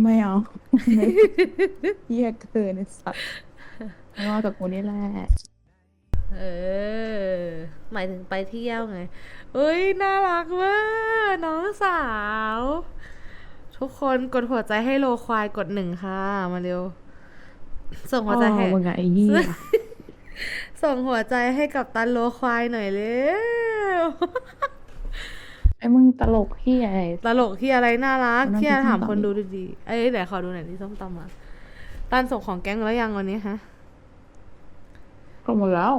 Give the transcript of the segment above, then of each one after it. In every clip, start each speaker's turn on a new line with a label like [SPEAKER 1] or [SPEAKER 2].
[SPEAKER 1] ไม่เอาเหี้ยเกินไอ้สัตว์รอดกับกูนี่แหละ
[SPEAKER 2] เออ หมายถึงไปเที่ยวไง เอ้ย น่ารักเว้ยน้องสาว ทุกคนกดหัวใจให้โลควายกดหนึ่งค่ะ มาเร็ว ส่งหัวใจให้
[SPEAKER 1] พ่อมึงอะไอ้เหี้ย
[SPEAKER 2] ส่งหัวใจให้กับตันโลควายหน่อยเร็ว
[SPEAKER 1] ไอ้มึงตลกเหี้ยไอ้
[SPEAKER 2] ตลกที่อะไรน่ารัก
[SPEAKER 1] วันนั้น
[SPEAKER 2] ที่
[SPEAKER 1] กินส้ม
[SPEAKER 2] ถามคน
[SPEAKER 1] ตำ
[SPEAKER 2] ดูดีๆเอ้ยเดี๋ยวขอดูหน่อยที่ส้มตำอะตันส่งของแก๊งแล้วยังวันนี้ฮะ
[SPEAKER 1] ก็หมดแล้ว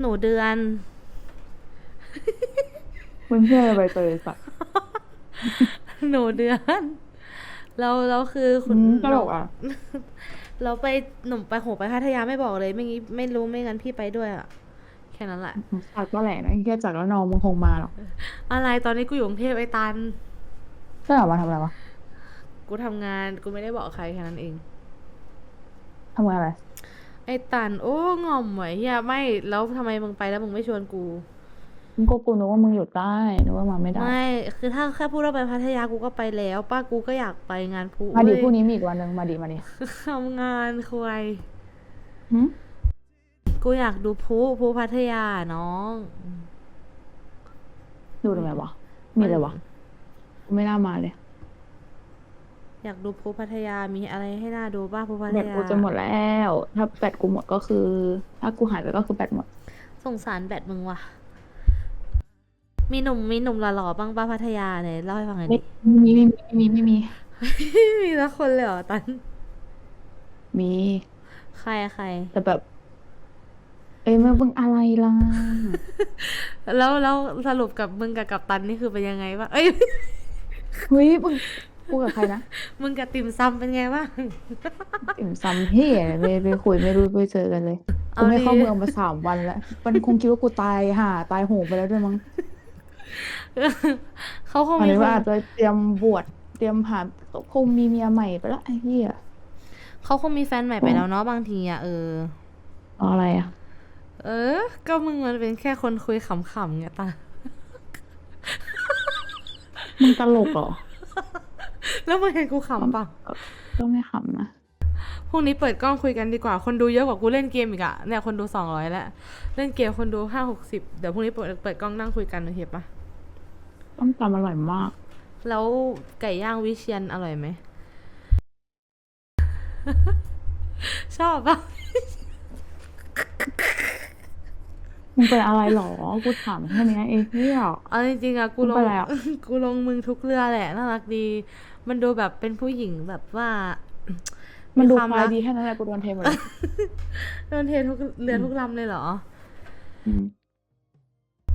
[SPEAKER 2] หนูเดือน
[SPEAKER 1] มึงเพื่ออะไรใบเตยสัตว์
[SPEAKER 2] หนูเดือน เราเราคือคุ
[SPEAKER 1] อื
[SPEAKER 2] ณ
[SPEAKER 1] มตลกอะ
[SPEAKER 2] เราไปหนุ่มไปโหไปพัทยาไม่บอกเลย ไม่งี้ไม่รู้ไม่งั้นพี่ไปด้วยอะ แค่นั้นแหละ
[SPEAKER 1] สัตว์ก็แหละนะไอ้เหี้ยจากแล้วนองมึงคงมาหรอก
[SPEAKER 2] อะไรตอนนี้กูอยู่กรุงเทพไอ้ตัน
[SPEAKER 1] จะออกมาทำอะไรวะ
[SPEAKER 2] กูทำงานกูไม่ได้บอกใครแค่นั้นเอง
[SPEAKER 1] ทำงานอะไร
[SPEAKER 2] ไอ้ตัน โอ้งอมไหวเฮียไม่แล้วทำไมมึงไปแล้วมึงไม่ชวนกู
[SPEAKER 1] มึงก็กูนึกว่ามึงอยู่ใต้นึกว่ามาไม่ได้
[SPEAKER 2] ไม่ คือถ้าแค่พูดว่าไปพัทยากูก็ไปแล้ว ป้ากูก็อยากไปงานพู
[SPEAKER 1] มาดิ
[SPEAKER 2] เว้ย
[SPEAKER 1] พรุ่งนี้มีอีกวันหนึ่งมาดิมาดิ
[SPEAKER 2] ทำงานควาย
[SPEAKER 1] หึ
[SPEAKER 2] กูอยากดูพลุพลุพัทยาน้อง
[SPEAKER 1] ดูทำไมวะ มีอะไรวะกูไม่น่ามาเลย
[SPEAKER 2] อยากดูพลุพัทยามีอะไรให้น่าดูบ้างพลุพัท
[SPEAKER 1] แบต
[SPEAKER 2] ยา
[SPEAKER 1] กูจะหมดแล้ว ถ้าแบตกูหมดก็คือ ถ้ากูหายไปก็คือแบตหมด
[SPEAKER 2] สงสารแบตมึงว่ะ มีหนุ่มมีหนุ่มหล่อๆบ้างป้าพัทยาเนี่ยเล่าให้ฟังหน่อย
[SPEAKER 1] ไม่
[SPEAKER 2] ดิ
[SPEAKER 1] มีไม่มีไม่มีไม่มี
[SPEAKER 2] มีสักคนเลยเหรอตัน
[SPEAKER 1] มี
[SPEAKER 2] ใครใคร
[SPEAKER 1] แต่แบบ เอ้ยมึงมึงอะไรล่ะ
[SPEAKER 2] แล้วแล้วสรุปกับมึงกับกับตันนี่คือเป็นยังไงบ้างเอ้ย
[SPEAKER 1] เฮ้ยมึงกูกับใครนะ
[SPEAKER 2] มึงกับติ่มซำเป็นไงบ้าง
[SPEAKER 1] อิ่มซัมเฮียไปไปคุยไม่รู้ไปเจอกันเลย
[SPEAKER 2] เอา
[SPEAKER 1] กูไม่เข้า
[SPEAKER 2] ดิ
[SPEAKER 1] เมืองมาสามวันแล้ว มันคงคิดว่ากูตายห่าตายโหงไปแล้วด้วยมั้ง
[SPEAKER 2] เขาคง
[SPEAKER 1] อัน
[SPEAKER 2] มี
[SPEAKER 1] นี้
[SPEAKER 2] ค
[SPEAKER 1] ว่านอาจจะเตรียมบวชเตรียมหาคงมีเมียใหม่ไปแล้วไอ้เหี้ย
[SPEAKER 2] เขาคงมีแฟนใหม่ไปแล้วเนาะบางทีอะเออ
[SPEAKER 1] เอาอะไรอะ
[SPEAKER 2] เออ ก็มึงมันเป็นแค่คนคุยขำๆไงตา
[SPEAKER 1] มึงตลกเหรอ
[SPEAKER 2] แล้วมึงเห็นกูขำปะ
[SPEAKER 1] ก็ไม่ขำนะ
[SPEAKER 2] พรุ่งนี้เปิดกล้องคุยกันดีกว่า คนดูเยอะกว่ากูเล่นเกมอีกอะเนี่ยคนดูสองร้อยแล้ว เล่นเกมคนดูห้าหกสิบเดี๋ยวพรุ่งนี้เปิดเปิดกล้องนั่งคุยกันโอเคปะ
[SPEAKER 1] ต้มตำอร่อยมาก
[SPEAKER 2] แล้วไก่ย่างวิเชียนอร่อยไหม ชอบปะ
[SPEAKER 1] มึงเป็นอะไรหรอ กูถามแค่เนี้ยเองเหี้ย
[SPEAKER 2] เอาจริงๆอะกูล
[SPEAKER 1] มึ
[SPEAKER 2] ง
[SPEAKER 1] งไปแล้ว
[SPEAKER 2] กูลงมึงทุกเรือแหละน่ารักดี มันดูแบบเป็นผู้หญิงแบบว่า
[SPEAKER 1] มันดู
[SPEAKER 2] ความ
[SPEAKER 1] ควา
[SPEAKER 2] รั
[SPEAKER 1] ย
[SPEAKER 2] ก
[SPEAKER 1] ดีแค่นั้นแหละกูโดนเทหมดเลย
[SPEAKER 2] โดนเททุกเรือทุกลำเลยเหรอ
[SPEAKER 1] อืม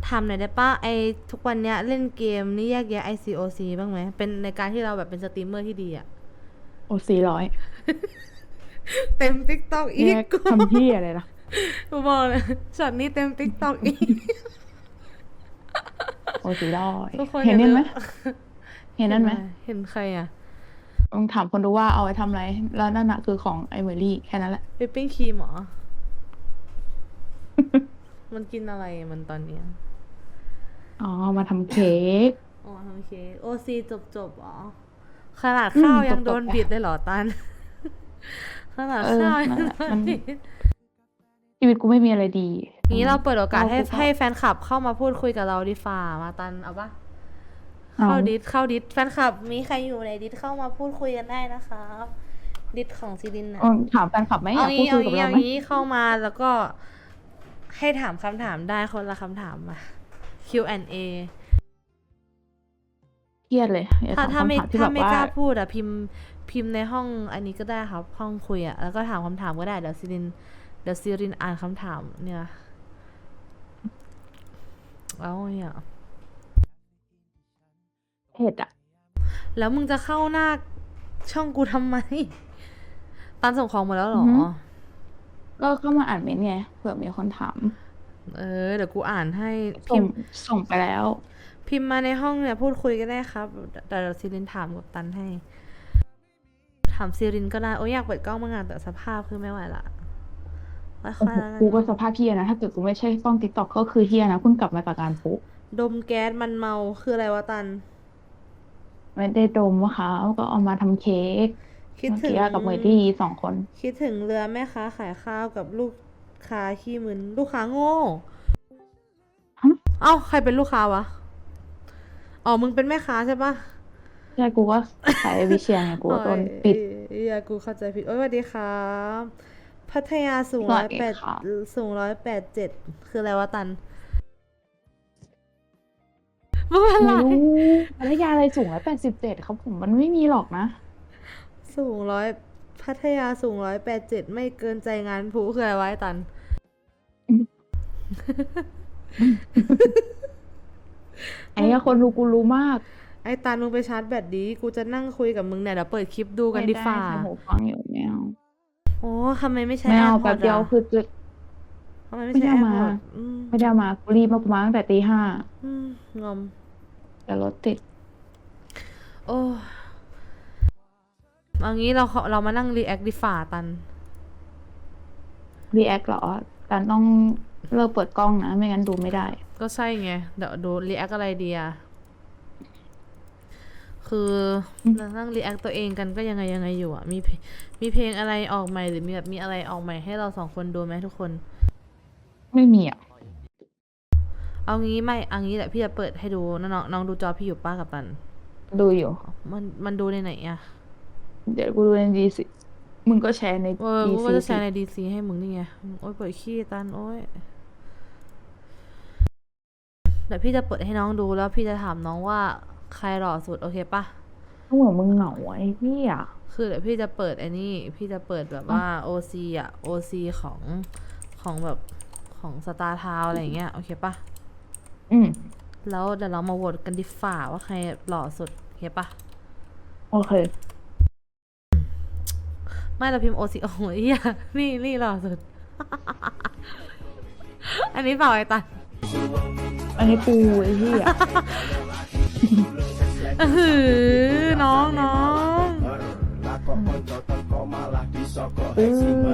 [SPEAKER 2] ทำหน่อยได้ปะไอทุกวันเนี้ยเล่นเกมนี่แยกแยะ ICOC บ้างไหม เป็นในการที่เราแบบเป็นสตรีมเมอร์ที่ดีอะ
[SPEAKER 1] โอ้สี่ร้อย
[SPEAKER 2] เต็มติ๊กต็อกอี
[SPEAKER 1] แย
[SPEAKER 2] ก
[SPEAKER 1] กทำเหี้ยอะไรล่ะ
[SPEAKER 2] กูบอกเลยช็อตนี้เต็มติ๊กต็อกอีก
[SPEAKER 1] โอ้สี่ร้อย
[SPEAKER 2] ทุกคน
[SPEAKER 1] เห็น
[SPEAKER 2] อย่า
[SPEAKER 1] นั่นไหม
[SPEAKER 2] ลืม
[SPEAKER 1] เห็นนั่นไหม
[SPEAKER 2] เห็นใครอะ
[SPEAKER 1] ลองถามคนดูว่าเอาไว้ทำอะไร แล้วนั่นน่ะคือของไอเมอรี่แค่นั้นแหละ
[SPEAKER 2] วิปปิ้งครีมเหรอ มันกินอะไรมันตอนเนี้ย
[SPEAKER 1] อ๋อ มาทำเค้ก
[SPEAKER 2] อ๋อโอเคโอซีจบจบๆเหรอขนาดข้าว
[SPEAKER 1] อืม
[SPEAKER 2] ยัง
[SPEAKER 1] จบๆ
[SPEAKER 2] โดน
[SPEAKER 1] ไป
[SPEAKER 2] บิดเลยเหรอตัน ขนาด
[SPEAKER 1] เออ
[SPEAKER 2] ข้าวยัง
[SPEAKER 1] นั่นแหละ
[SPEAKER 2] โด
[SPEAKER 1] มันน
[SPEAKER 2] บิด
[SPEAKER 1] ชีวิตกูไม่มีอะไรดี
[SPEAKER 2] นี้เราเปิดโอกาสให้
[SPEAKER 1] เราก็
[SPEAKER 2] ให้แฟนคลับเข้ามาพูดคุยกับเราดีฝ่ามาตันเอาปะ
[SPEAKER 1] เอา
[SPEAKER 2] เข้าดิสเข้าดิสแฟนคลับ มีใครอยู่ในดิสเข้ามาพูดคุยกันได้นะครับ ดิสของซีรินนะ
[SPEAKER 1] เออถามแฟนคลับไหมอ
[SPEAKER 2] เอา
[SPEAKER 1] ยากพูด
[SPEAKER 2] งี้
[SPEAKER 1] คุ
[SPEAKER 2] เอา
[SPEAKER 1] ยกับ
[SPEAKER 2] งี้
[SPEAKER 1] เรา
[SPEAKER 2] เอา
[SPEAKER 1] ไหม
[SPEAKER 2] งี้เข้ามาแล้วก็ ให้ถามคำถามได้คนละคำถามมา Q&A
[SPEAKER 1] เครียดเลยอยก
[SPEAKER 2] ถ้า
[SPEAKER 1] ถ
[SPEAKER 2] ถ้าไม่
[SPEAKER 1] คำถที่
[SPEAKER 2] ถ้า
[SPEAKER 1] แบบ
[SPEAKER 2] ไม่
[SPEAKER 1] ว่
[SPEAKER 2] กล้าพูดอะพิมพ์พิมพ์ในห้องอันนี้ก็ได้ครับ ห้องคุยอะแล้วก็ถามคำถามก็ได้เดี๋ยวซีริน เดี๋ยวซีรินอ่านคำถามเนี่ยเอาเนี่ย
[SPEAKER 1] เผ็ดอะ
[SPEAKER 2] แล้วมึงจะเข้าหน้าช่องกูทำไมตันส่งของหมดแล้วเหรอ
[SPEAKER 1] อือฮึก็เข้ามาอ่านเมนต์ไงเผื่อมีคนถาม
[SPEAKER 2] เออ เดี๋ยวกูอ่านให้
[SPEAKER 1] ส่
[SPEAKER 2] พิ
[SPEAKER 1] ง
[SPEAKER 2] มพ์
[SPEAKER 1] ส่งไปแล้ว
[SPEAKER 2] พิมพ์มาในห้องเนี่ย พูดคุยก็ได้ครับ แต่เดี๋ยวซีรินถามกับตันให้ ถามซีรินก็ได้ โอ้ยอยากเปิดกล้องมางานแต่สภาพคือไม่ไหวละค่
[SPEAKER 1] โอ้
[SPEAKER 2] อย
[SPEAKER 1] โห
[SPEAKER 2] ๆ แล้วกัน
[SPEAKER 1] กูก็สภาพเฮียนะ ถ้าเกิดกูไม่ใช่ต้องติ๊กต็อกก็คือเฮียนะเพิ่งกลับมาจากการปุ๊
[SPEAKER 2] ดมแก๊สมันเมาคืออะไรวะตัน
[SPEAKER 1] ไม่ได้ดมมะเขาก็เอามาทำเค้ก
[SPEAKER 2] คิด
[SPEAKER 1] เมื่อ
[SPEAKER 2] ถึง
[SPEAKER 1] กี้กับเมยดี้สองคน
[SPEAKER 2] คิดถึงเรือแม่ค้าขายข้าวกับลูกค้าขี้มึนลูกค้าโง่
[SPEAKER 1] ฮะ
[SPEAKER 2] เอ้าใครเป็นลูกค้าวะอ๋อมึงเป็นแม่ค้าใช่ปะ
[SPEAKER 1] ใช่กูก็ขายวิเชียรไงกูก็โดนปิด
[SPEAKER 2] เอ้ยอย่ากูเข้าใจผิดโอ้ยสวัสดีครับ พัทยาสูง
[SPEAKER 1] ส
[SPEAKER 2] ร้
[SPEAKER 1] วั
[SPEAKER 2] อ
[SPEAKER 1] ส
[SPEAKER 2] ย
[SPEAKER 1] ดี
[SPEAKER 2] แปด
[SPEAKER 1] ค่ะ
[SPEAKER 2] สูงร้อยแปดเจ็ดคืออะไรวะตันมึงเป็น
[SPEAKER 1] ไม่
[SPEAKER 2] ไร
[SPEAKER 1] รู้พัทยาอะไรสูงร้อยแปดสิบเจ็ดครับผมมันไม่มีหรอกนะ
[SPEAKER 2] สูงร้อยพัทยาสูงร้อยแปดเจ็ดไม่เกินใจงานผู้คืออะไรวะไอ้ตัน
[SPEAKER 1] ไอ้เหี้ยคนรู้กูรู้มาก
[SPEAKER 2] ไอ้ตันมึงไปชาร์จแบตดี กูจะนั่งคุยกับมึงเนี่ยเดี๋ยวเปิดคลิปดูกันดีฝ่า
[SPEAKER 1] ไม่ไใช้หูฟังอยู่ไม่เอา
[SPEAKER 2] โอ้ทำไมไม่ใช้
[SPEAKER 1] ไม่เอา
[SPEAKER 2] AirPods
[SPEAKER 1] แป๊บเดียว
[SPEAKER 2] อะ
[SPEAKER 1] คือจะ
[SPEAKER 2] ทำไมไม่
[SPEAKER 1] ไม่
[SPEAKER 2] ใช้
[SPEAKER 1] ได้เอามา
[SPEAKER 2] AirPods อืม
[SPEAKER 1] ไม่ได้เอามากูรีบมาประมาณตั้งแต่ตีห้า
[SPEAKER 2] อืมงอม
[SPEAKER 1] แต่รถติด
[SPEAKER 2] โอ้เอางี้เราขอเรามานั่งรีแอคดีฝ่าตัน
[SPEAKER 1] รีแอคเหรอแต่ต้องเลิกเปิดกล้องนะ ไม่งั้นดูไม่ได้
[SPEAKER 2] ก็ใช่ไง เดี๋ยวดูรีแอคอะไรดีอะ คือเรานั่งรีแอคตัวเองกันก็ยังไงยังไงอยู่อะมีเพลงมีเพลงอะไรออกใหม่หรือมีแบบมีอะไรออกใหม่ให้เราสองคนดูไหมทุกคน
[SPEAKER 1] ไม่มีอะ
[SPEAKER 2] เอางี้ไม่เอางี้แหละพี่จะเปิดให้ดูนะน้องน้องดูจอพี่อยู่ป้ากับตัน
[SPEAKER 1] ดูอยู่
[SPEAKER 2] มันมันดูในไหนอะ
[SPEAKER 1] เดี๋ยวกูดูในดีสิมึงก็แชร์ใน
[SPEAKER 2] เออ
[SPEAKER 1] ดี
[SPEAKER 2] กู
[SPEAKER 1] ซี
[SPEAKER 2] ก็จะแชร์ในดีซีให้มึงนี่ไง โอ๊ยปวดขี้ตันโอ๊ยเดี๋ยวพี่จะเปิดให้น้องดูแล้วพี่จะถามน้องว่า ใครหล่อสุดโอเคปะ
[SPEAKER 1] เหมือนมึงเหงาไอ้พี่อะ
[SPEAKER 2] คือเดี๋ยวพี่จะเปิดไอ้นี่ พี่จะเปิดแบบว่า OC อะ OC ของของแบบของสตาร์ทาวอะไรอย่างเงี้ยโอเคปะ
[SPEAKER 1] อืม
[SPEAKER 2] แล้วเดี๋ยวเรามาโหวตกันดีฝ่าว่าใครหล่อสุดโอเคปะ
[SPEAKER 1] โอเค
[SPEAKER 2] ไม่เราพิมพ์ OC โอ้โหเหี้ยนี่นี่หล่อสุด อันนี้เปล่าไอ้ตัน
[SPEAKER 1] อันนี้ปูไอ้พี่อะ
[SPEAKER 2] อื้อหือน้องน้อง
[SPEAKER 1] อื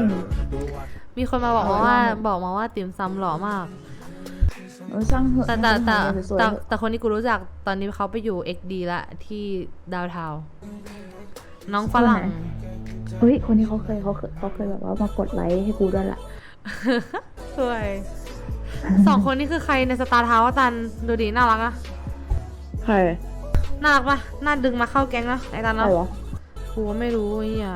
[SPEAKER 1] ม
[SPEAKER 2] มีคนมาบอกมาว่าบอกมาว่าติ่มซำหล่อมาก
[SPEAKER 1] เออช่างเหอะ
[SPEAKER 2] แต่แต่แต่
[SPEAKER 1] ให้มันสวยๆ
[SPEAKER 2] แต่
[SPEAKER 1] เถอะ
[SPEAKER 2] แต่คนที่กูรู้จักตอนนี้เขาไปอยู่ XD ละที่ดาวเทาวน์น้องฝรั่ง
[SPEAKER 1] เฮ้ยคนนี้เขาเคยเขาเคยเขาเคยแบบว่ามากดไลค์ให้กูด้วยแหละ
[SPEAKER 2] สวยสองคนนี้คือใครในสตาร์ทาวน์ตันดูดีน่ารักอะ
[SPEAKER 1] ใคร
[SPEAKER 2] น่ารักปะน่าดึงมาเข้าแก๊งนะไอ้ตัน
[SPEAKER 1] ใคร
[SPEAKER 2] เนาะ
[SPEAKER 1] วะ
[SPEAKER 2] กูก็ไม่รู้ไอ้เหี้ย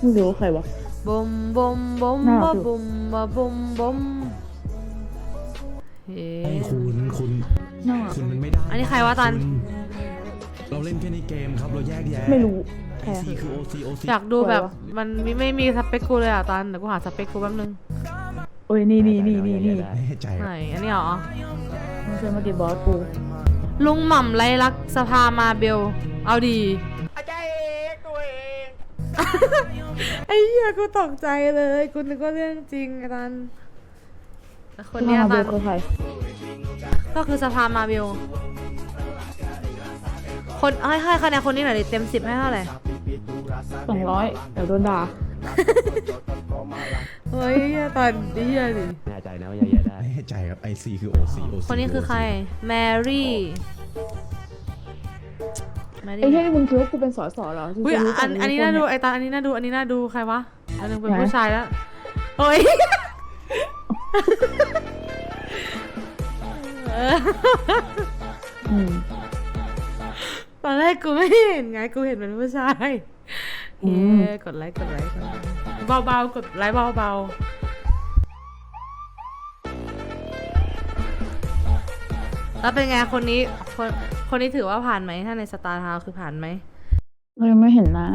[SPEAKER 1] ไม่รู้ใครวะ
[SPEAKER 2] บมบมบม
[SPEAKER 1] น่า
[SPEAKER 2] บ
[SPEAKER 1] รักอยู่
[SPEAKER 2] บมบะบมบมเฮ้
[SPEAKER 3] ไอ้คุณคุณ
[SPEAKER 1] น่า
[SPEAKER 3] คุณมันไม่ได้
[SPEAKER 2] อันนี้ใครวะตัน
[SPEAKER 3] คุณเราเล่นแค่ในเกมครับเราแยกแยะ
[SPEAKER 1] ไม่รู้ใคร
[SPEAKER 3] ไอ
[SPEAKER 1] อะ
[SPEAKER 3] ซีคือโอซีโอซี
[SPEAKER 2] อยากดูแบบ
[SPEAKER 1] สวยวะ
[SPEAKER 2] มันมีไม่มีสเปคกูเลยอะตันเดี๋ยวกูหาสเปคกูแป๊บนึง
[SPEAKER 1] โอ้ยนี่นี่นี่นี่นี่
[SPEAKER 3] ไม่แน่ใจ
[SPEAKER 2] ไหนอันนี้เหรอ
[SPEAKER 1] มึงเคยมากี่บอสกู
[SPEAKER 2] ลุงหม่ำไรลักษณ์สภามาเบล เอาดี
[SPEAKER 4] อาจารย์เอกตัวเอง
[SPEAKER 2] ไอ้เหี้ยกูตกใจเลยกูนึกว่าเรื่องจริงไอ้ตันแต่คนเนี้ย
[SPEAKER 1] มา
[SPEAKER 2] ตั
[SPEAKER 1] ดู
[SPEAKER 2] น
[SPEAKER 1] คือใคร
[SPEAKER 2] ก็คือสภามาเบล คนให้ให้คะแนนคนนี้หน่อยดิเต็มสิบให้เท่าไหร่
[SPEAKER 1] สองร้อยเดี๋ยวโดนด่า
[SPEAKER 2] เฮ้ยเหี้ยตันเหี้ยดิ
[SPEAKER 5] แน่ใจนะว่าแยกแยะได้
[SPEAKER 3] ไม่แน่ใจครับไอซีคือโอซีโอซี
[SPEAKER 2] คนนี้คือใคร แมรี่แมรี่
[SPEAKER 1] ไอ้เหี้ยนี่มึงคิดว่ากูเป็นสอสอเหรอที่
[SPEAKER 2] อุ้ย
[SPEAKER 1] จะรู้
[SPEAKER 2] อัน
[SPEAKER 1] จัก
[SPEAKER 2] อันนี้
[SPEAKER 1] ค
[SPEAKER 2] น่าดู
[SPEAKER 1] เย
[SPEAKER 2] ไอ้ตาอันนี้น่าดูอันนี้น่าดูใครวะอันหนึงเป็น
[SPEAKER 1] ไหน
[SPEAKER 2] ผู้ชายแล้วโอ้ยเออ
[SPEAKER 1] อืม
[SPEAKER 2] ตอนแรกกูไม่เห็นไงกูเห็นเป็นผู้ชาย
[SPEAKER 1] อื
[SPEAKER 2] เย้
[SPEAKER 1] ม
[SPEAKER 2] กดไลค์กดไลค์กดไลค์เบาๆกดไลค์เบาๆแล้วเป็นไงคนนี้คนคนนี้ถือว่าผ่านไหมถ้าในสตาร์ทาวคือผ่านไหม
[SPEAKER 1] เรายังไม่เห็นหน้า